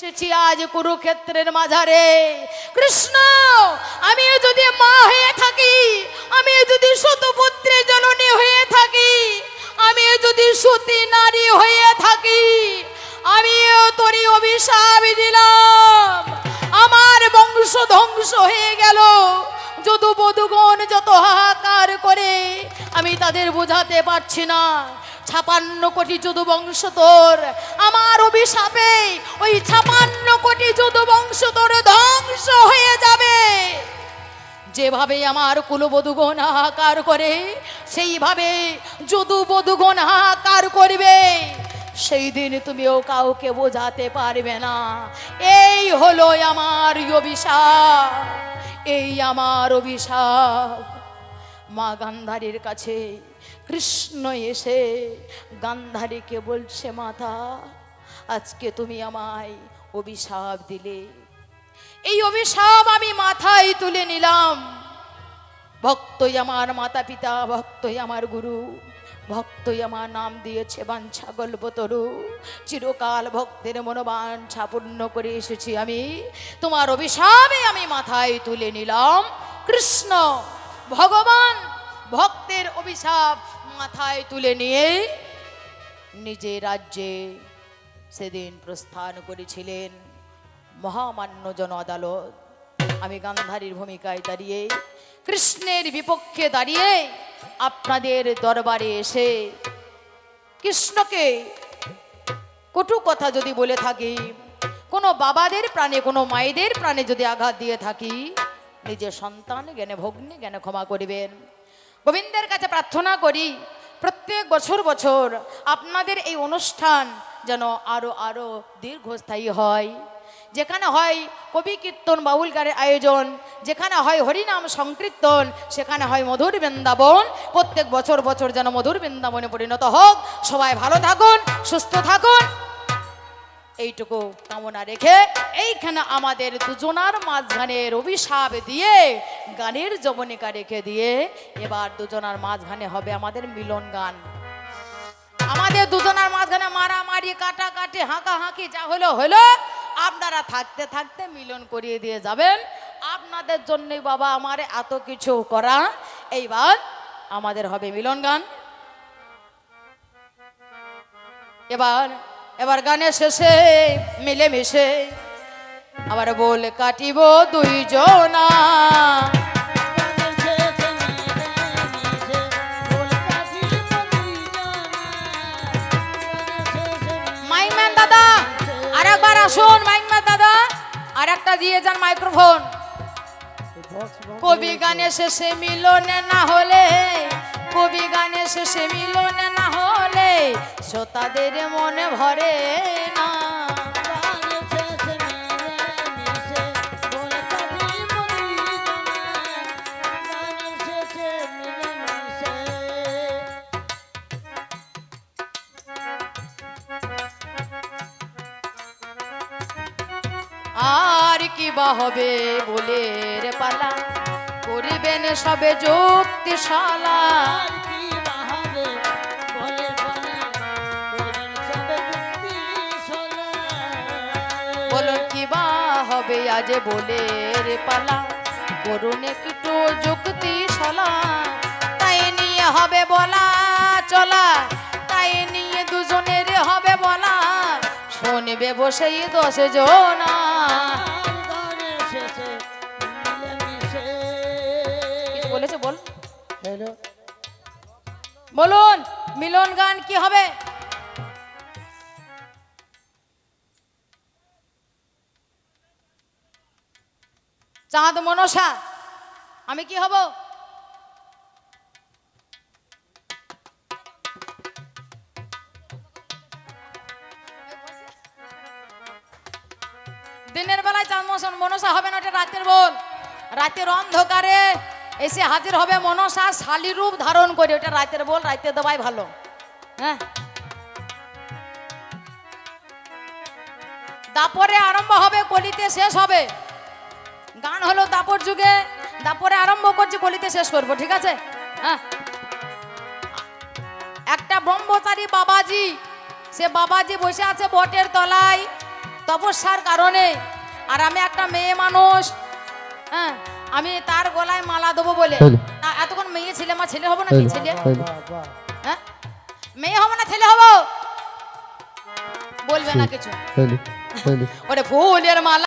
এসেছি আজ কুরুক্ষেত্রের মাঝারে। কৃষ্ণ আমি যদি মা হয়ে থাকি আমি যদি শতপুত্রের জননী হয়ে থাকি আমি যদি সতী নারী হয়ে থাকি, আমিও তোরই অভিশাপ দিলাম। আমার বংশ ধ্বংস হয়ে গেল। যদু বধুগণ যত হাহাকার করে, আমি তাদের বোঝাতে পারছি না। ছাপান্ন কোটি যদু বংশ তোর। আমার অভিশাপে ওই ছাপান্ন যেভাবে আমার কুলবধূগণ হাহাকার করে, সেইভাবে যদু বধুগণ হাহাকার করবে, সেই দিন তুমিও কাউকে বোঝাতে পারবে না। এই হলো আমার অভিশাপ, এই আমার অভিশাপ। মা গান্ধারীর কাছে কৃষ্ণ এসে গান্ধারীকে বলছে, মাতা, আজকে তুমি আমায় অভিশাপ দিলে। এই অভিশাপ আমি মাথায় তুলে নিলাম। ভক্তই আমার মাতা পিতা ভক্তই আমার গুরু, ভক্তই আমার নাম দিয়েছে বাঞ্ছা গল্পতরু। চিরকাল ভক্তের মনোবাঞ্ছা পূর্ণ করে এসেছি আমি। তোমার অভিশাপে আমি মাথায় তুলে নিলাম। কৃষ্ণ, ভগবান, ভক্তের অভিশাপ মাথায় তুলে নিয়ে নিজের রাজ্যে সেদিন প্রস্থান করেছিলেন। মহামান্য জন আদালত। আমি গান্ধারীর ভূমিকায় দাঁড়িয়ে, কৃষ্ণের বিপক্ষে দাঁড়িয়ে আপনাদের দরবারে এসে কৃষ্ণকে কটু কথা যদি বলে থাকি, কোনো বাবাদের প্রাণে, কোনো মায়েদের প্রাণে যদি আঘাত দিয়ে থাকি, নিজের সন্তান জ্ঞানে ভগ্নি জ্ঞানে ক্ষমা করিবেন। গোবিন্দের কাছে প্রার্থনা করি, প্রত্যেক বছর বছর আপনাদের এই অনুষ্ঠান যেন আরও আরও দীর্ঘস্থায়ী হয়। যেখানে হয় কবি কীর্তন বাউল গানের আয়োজন, যেখানে হয় হরিনাম সংকীর্তন, সেখানে হয় মধুর বৃন্দাবন। প্রত্যেক বছর বছর যেন মধুর বৃন্দাবনে পরিণত হোক। সবাই ভালো থাকুন, সুস্থ থাকুন। এইটুকু কামনা রেখে এইখানে আমাদের দুজনার মাঝখানের অভিশাপ দিয়ে, গানের যবনিকা রেখে দিয়ে এবার দুজনার মাঝখানে হবে আমাদের মিলন গান। আমাদের দুজনার মাঝখানে মারামারি, কাটাকাটি হাঁকা হাঁকি যা হলো হলো। আপনারা থাকতে থাকতে মিলন করিয়ে দিয়ে যাবেন। আপনাদের জন্যই বাবা আমার এত কিছু করা। এইবার আমাদের হবে মিলন গান। এবার এবার গানের শেষে মিলেমিশে আবার বল কাটিব দুইজনা। আসুন মাইকম্যান দাদা। আর একটা দিয়ে যান মাইক্রোফোন। কবি গানে শেষে মিলনে না হলে, কবি গানে শেষে মিলনে না হলে, শ্রোতাদের মনে ভরে না। আর কি বা হবে বলে রে পালা? করিবেন সবে যুক্তিশালা। বলুন কি বা হবে আজ বলে রে পালা? করুন একটু যুক্তি সলা তাই নিয়ে হবে বলা চলা। তাই নিয়ে দুজনের হবে শুনবে বসেই দশ জনা। বলেছে বল। বলুন, মিলন গান কি হবে? চাঁদ মনসা, আমি কি হব? দিনের বেলায় চাঁদ মনসা হবে না ওটা রাতের বল। রাতের অন্ধকারে এসে হাজির হবে মনসা শালী রূপ ধারণ করে ওটা রাতের বল রাতে দেওয়াই ভালো। হ্যাঁ? দাপরে আরম্ভ হবে, কলিতে শেষ হবে। গান হলো দাপর যুগে, দাপরে আরম্ভ করছি, কলিতে শেষ করব, ঠিক আছে? হ্যাঁ? একটা ব্রহ্মচারী বাবাজি, সে বাবাজি বসে আছে বটের তলায়। তপস্যার কারণে। আর আমি একটা মেয়ে মানুষ হ্যাঁ আমি তার গলায় মালা দেবো বলে। এতক্ষণ মেয়ে ছেলে আমার ছেলে হব নাকি হলো ছেলে? হ্যাঁ? মেয়ে হব না ছেলে হব? বলবে না কিছু। ওরে ফুলের মালা।